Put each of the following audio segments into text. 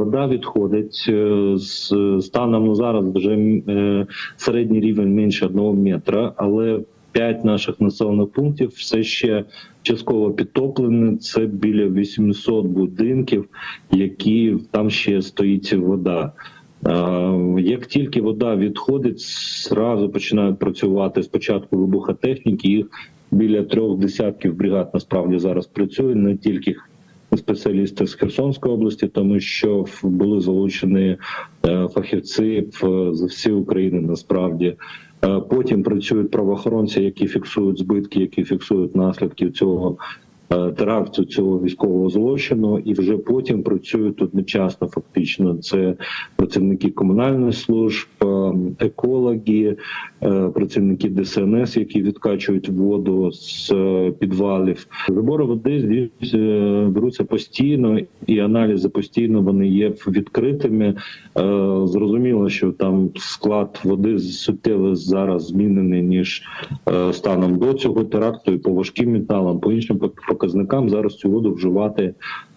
вода відходить е, з станом на зараз вже е, середній рівень менше одного метра, але п'ять наших населених пунктів все ще частково підтоплені. Це біля 800 будинків, які там ще стоїть вода. Е, Як тільки вода відходить, зразу починають працювати спочатку вибухотехніки. Їх біля трьох десятків бригад насправді зараз працює, не тільки спеціалісти з Херсонської області, тому що були залучені е, фахівці з всієї України насправді. Е, Потім працюють правоохоронці, які фіксують збитки, які фіксують наслідки цього теракту, цього військового злочину, і вже потім працюють одночасно. Фактично, це працівники комунальних служб, е, екологи, е, працівники ДСНС, які відкачують воду з е, підвалів. Забори води е, беруться постійно, і аналізи постійно вони є відкритими. Е, Зрозуміло, що там склад води суттєво зараз змінений ніж е, станом до цього теракту, і по важким металам, по іншим пок- показникам зараз цю воду вживати.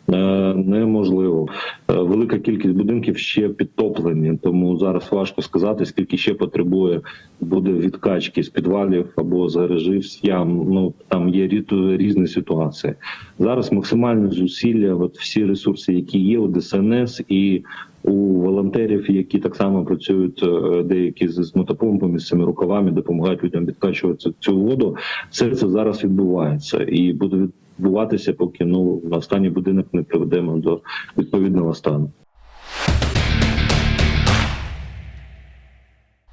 е, Неможливо Е, велика кількість будинків ще підтоплені, тому зараз важко сказати, скільки ще потребує буде відкачки з підвалів або з гаражів, з ям. Ну там є рі- різні ситуації. Зараз максимальне зусилля, от всі ресурси, які є у ДСНС і у волонтерів, які так само працюють, е, деякі з мотопомпами, з цими рукавами, допомагають людям відкачувати цю воду. Все це зараз відбувається і буде відбуватися, поки ну останній будинок не приведемо до відповідного стану.